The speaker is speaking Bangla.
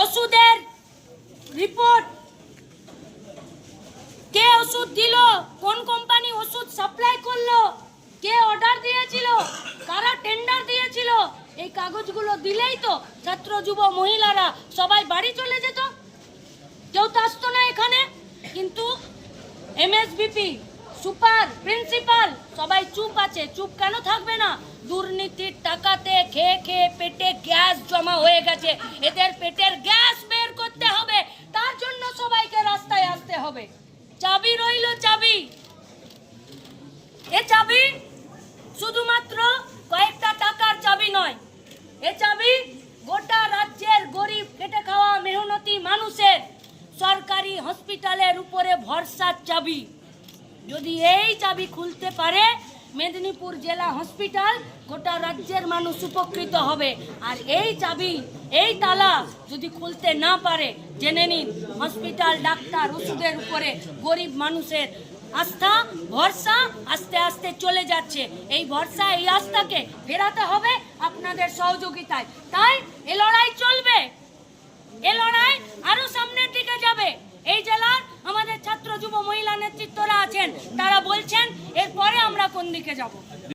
ওষুধের রিপোর্ট কে ওষুধ দিল? কোন কোম্পানি ওষুধ সাপ্লাই করল? কে অর্ডার দিয়েছিল? কারা টেন্ডার দিয়েছিল? এই কাগজগুলো দিলেই তো ছাত্র, যুব, মহিলারা সবাই বাড়ি চলে যেত। কেউ তো আসতো না এখানে। কিন্তু এমএসবিপি সুপার প্রিন্সিপাল সবাই চুপ আছে, চুপ কেন থাকবে না? দুর্নীতির টাকাতে খেয়ে খেয়ে পেটে গ্যাস জমা হয়ে গেছে। এদের পেটের গ্যাস বের করতে হবে, তার জন্য সবাইকে রাস্তায় আসতে হবে। চাবি রইল চাবি। এ চাবি শুধুমাত্র কয়েকটা টাকার চাবি নয়। এ চাবি গোটা রাজ্যের গরিব, খেটে খাওয়া, মেহনতি মানুষের সরকারি হসপিটালের উপরে ভরসার চাবি। যদি এই চাবি খুলতে পারে, মেদিনীপুর জেলা হসপিটাল গোটা রাজ্যের মানুষ উপকৃত হবে। আর এই চাবি, এই তালা যদি খুলতে না পারে, জেনে নিন, হসপিটাল, ডাক্তার, ওষুধের উপরে গরিব মানুষের আস্থা, ভরসা আস্তে আস্তে চলে যাচ্ছে। এই ভরসা, এই আস্থাকে ফেরাতে হবে আপনাদের সহযোগিতায়। তাই এ লড়াই চলবে এ লড়াই আরও সামনের দিকে যাবে এই জেলার আমাদের ছাত্র যুব মহিলা নেতৃত্বরা আছেন তারা বলছেন এরপরে আমরা কোন দিকে যাব?